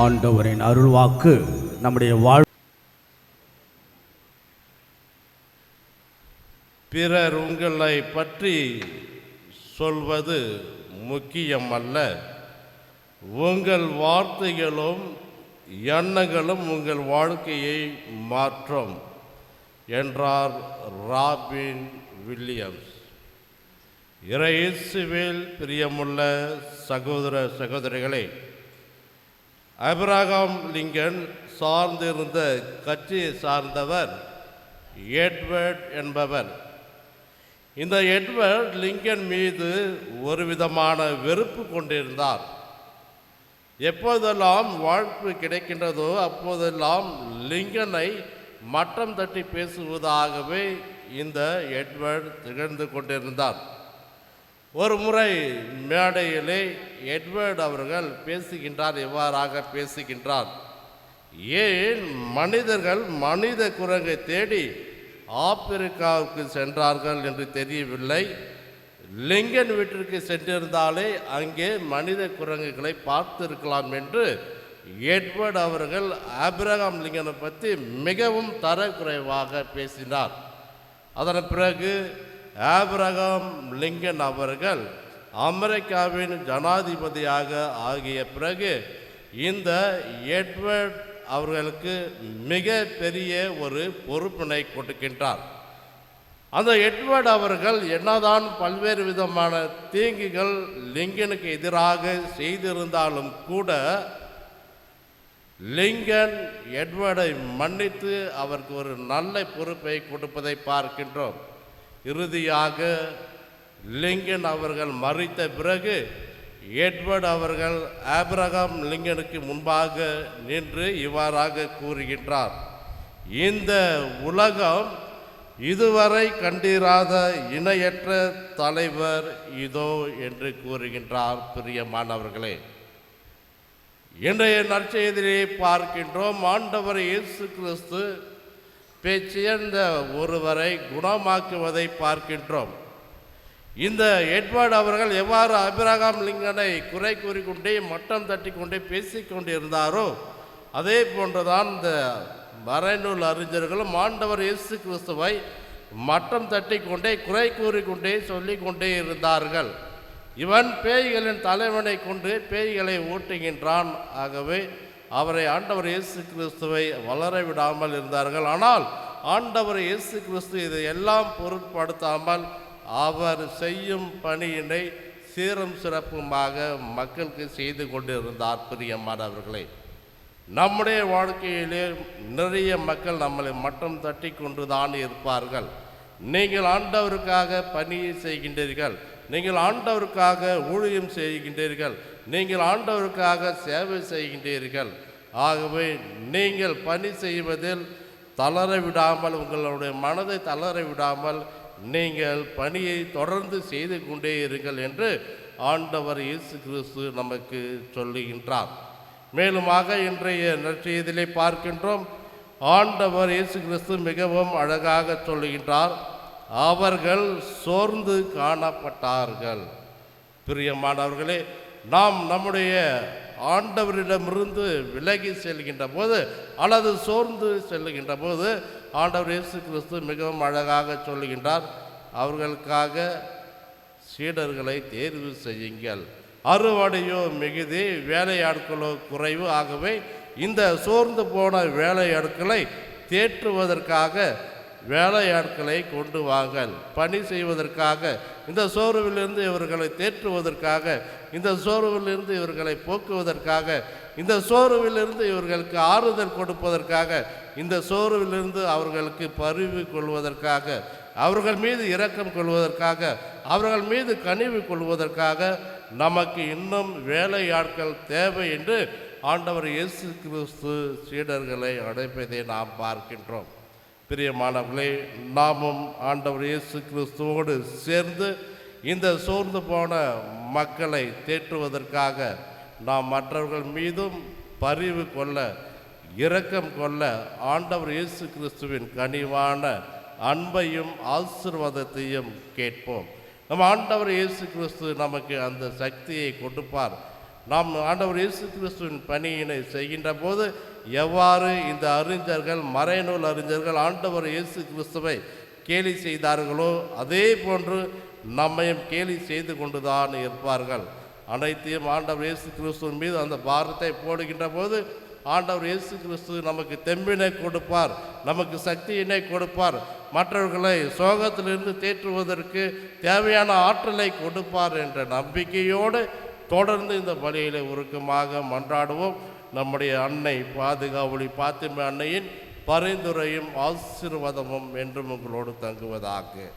ஆண்டவரின் அருள்வாக்கு நம்முடைய வாழ் பிறர் உங்களை பற்றி சொல்வது முக்கியமல்ல. உங்கள் வார்த்தைகளும் எண்ணங்களும் உங்கள் வாழ்க்கையை மாற்றும் என்றார் ராபின் வில்லியம்ஸ். இறையேசுவேல் பிரியமுள்ள சகோதர சகோதரிகளே அபிரகாம் லிங்கன் சார்ந்திருந்த கட்சியை சார்ந்தவர் எட்வர்ட் என்பவர். இந்த எட்வர்ட் லிங்கன் மீது ஒரு விதமான வெறுப்பு கொண்டிருந்தார். எப்போதெல்லாம் வாழ்ப்பு கிடைக்கின்றதோ அப்போதெல்லாம் லிங்கனை மட்டம் தட்டி பேசுவதாகவே இந்த எட்வர்ட் திகழ்ந்து கொண்டிருந்தார். ஒரு முறை மேடையிலே எட்வர்ட் அவர்கள் பேசுகின்றார் எவ்வாறாக பேசுகின்றார்? ஏன் மனிதர்கள் மனித குரங்கை தேடி ஆப்பிரிக்காவுக்கு சென்றார்கள் என்று தெரியவில்லை? லிங்கன் வீட்டிற்கு சென்றிருந்தாலே அங்கே மனித குரங்குகளை பார்த்திருக்கலாம் என்று எட்வர்ட் அவர்கள் ஆபிரகாம் லிங்கனை பற்றி மிகவும் தரக்குறைவாக பேசினார். அதன் பிறகு ஆப்ரகாம் லிங்கன் அவர்கள் அமெரிக்காவின் ஜனாதிபதியாக ஆகிய பிறகு இந்த எட்வர்ட் அவர்களுக்கு மிக பெரிய ஒரு பொறுப்பினை கொடுக்கின்றார். அந்த எட்வர்ட் அவர்கள் என்னதான் பல்வேறு விதமான தீங்குகள் லிங்கனுக்கு எதிராக செய்திருந்தாலும் கூட லிங்கன் எட்வர்டை மன்னித்து அவருக்கு ஒரு நல்ல பொறுப்பை கொடுப்பதை பார்க்கின்றோம். இறுதியாக லிங்கன் அவர்கள் மறித்த பிறகு எட்வர்ட் அவர்கள் ஆப்ரகாம் லிங்கனுக்கு முன்பாக நின்று இவ்வாறாக கூறுகின்றார் இந்த உலகம் இதுவரை கண்டிராத இணையற்ற தலைவர் இதோ என்று கூறுகின்றார் பிரியமானவர்களே. இன்றைய நற்செய்தியை பார்க்கின்றோம் ஆண்டவர் இயேசு கிறிஸ்து பேச்சியர்ந்த ஒருவரை குணமாக்குவதை பார்க்கின்றோம். இந்த எட்வர்ட் அவர்கள் எவ்வாறு அபிரகாம் லிங்கனை குறை கூறிக்கொண்டே மட்டம் தட்டி கொண்டே பேசிக்கொண்டிருந்தாரோ அதே போன்றுதான் இந்த மறைநூல் அறிஞர்களும் ஆண்டவர் இயேசு கிறிஸ்துவை மட்டம் தட்டி கொண்டே குறை கூறிக்கொண்டே சொல்லிக்கொண்டே இருந்தார்கள். இவன் பேய்களின் தலைவனை கொண்டு பேய்களை ஓட்டுகின்றான். ஆகவே அவரை ஆண்டவர் இயேசு கிறிஸ்துவை வளர விடாமல் இருந்தார்கள். ஆனால் ஆண்டவர் இயேசு கிறிஸ்து இதை எல்லாம் பொருட்படுத்தாமல் அவர் செய்யும் பணியினை சீரும் சிறப்புமாக மக்களுக்கு செய்து கொண்டிருந்தார். பிரியமானவர்களே நம்முடைய வாழ்க்கையிலே நிறைய மக்கள் நம்மளை மட்டம் தட்டி கொண்டு தான் இருப்பார்கள். நீங்கள் ஆண்டவருக்காக பணியை செய்கின்றீர்கள். நீங்கள் ஆண்டவருக்காக ஊழியம் செய்கின்றீர்கள். நீங்கள் ஆண்டவருக்காக சேவை செய்கின்றீர்கள். ஆகவே நீங்கள் பணி செய்வதில் தளர விடாமல் உங்களுடைய மனதை தளர விடாமல் நீங்கள் பணியை தொடர்ந்து செய்து கொண்டே இருங்கள் என்று ஆண்டவர் இயேசு கிறிஸ்து நமக்கு சொல்லுகின்றார். மேலுமாக இன்றைய நற்செய்தியிலே பார்க்கின்றோம். ஆண்டவர் இயேசு கிறிஸ்து மிகவும் அழகாக சொல்லுகின்றார். அவர்கள் சோர்ந்து காணப்பட்டார்கள். பிரியமானவர்களே நாம் நம்முடைய ஆண்டவரிடமிருந்து விலகி செல்கின்ற போது அல்லது சோர்ந்து செல்லுகின்ற போது ஆண்டவர் இயேசு கிறிஸ்து மிகவும் அழகாக சொல்லுகின்றார் அவர்களுக்காக சீடர்களை தேர்வு செய்யுங்கள். அறுவடையோ மிகுதி வேலையாட்களோ குறைவு ஆகவே இந்த சோர்ந்து போன வேலையாட்களை தேற்றுவதற்காக வேலையாட்களை கொண்டு வாங்க பணி செய்வதற்காக இந்த சோர்விலிருந்து இவர்களை தேற்றுவதற்காக இந்த சோர்விலிருந்து இவர்களை போக்குவதற்காக இந்த சோர்விலிருந்து இவர்களுக்கு ஆறுதல் கொடுப்பதற்காக இந்த சோர்விலிருந்து அவர்களுக்கு பரிவு கொள்வதற்காக அவர்கள் மீது இரக்கம் கொள்வதற்காக அவர்கள் மீது கனிவு கொள்வதற்காக நமக்கு இன்னும் வேலையாட்கள் தேவை என்று ஆண்டவர் இயேசு கிறிஸ்து சீடர்களை அடைப்பதை நாம் பார்க்கின்றோம். பிரியமானவர்களே நாமும் ஆண்டவர் இயேசு கிறிஸ்துவோடு சேர்ந்து இந்த சோர்ந்து போன மக்களை தேற்றுவதற்காக நாம் மற்றவர்கள் மீதும் பரிவு கொள்ள இரக்கம் கொள்ள ஆண்டவர் இயேசு கிறிஸ்துவின் கனிவான அன்பையும் ஆசீர்வாதத்தையும் கேட்போம். நம் ஆண்டவர் இயேசு கிறிஸ்து நமக்கு அந்த சக்தியை கொடுப்பார். நாம் ஆண்டவர் இயேசு கிறிஸ்துவின் பணியினை செய்கின்ற போது எவ்வாறு இந்த அறிஞர்கள் மறைநூல் அறிஞர்கள் ஆண்டவர் இயேசு கிறிஸ்துவை கேலி செய்தார்களோ அதே போன்று நம்மையும் கேலி செய்து கொண்டுதான் இருப்பார்கள். அனைத்தையும் ஆண்டவர் இயேசு கிறிஸ்துவின் மீது அந்த பாரத்தை போடுகின்ற போது ஆண்டவர் இயேசு கிறிஸ்து நமக்கு தெம்பினை கொடுப்பார் நமக்கு சக்தியினை கொடுப்பார். மற்றவர்களை சோகத்திலிருந்து தேற்றுவதற்கு தேவையான ஆற்றலை கொடுப்பார் என்ற நம்பிக்கையோடு தொடர்ந்து இந்த பலியிலே உருக்கமாக மன்றாடுவோம். நம்முடைய அன்னை பாதுகாவலி பாத்திம அன்னையின் பரிந்துரையும் ஆசீர்வாதமும் என்றும் உங்களோடு தங்குவதாக.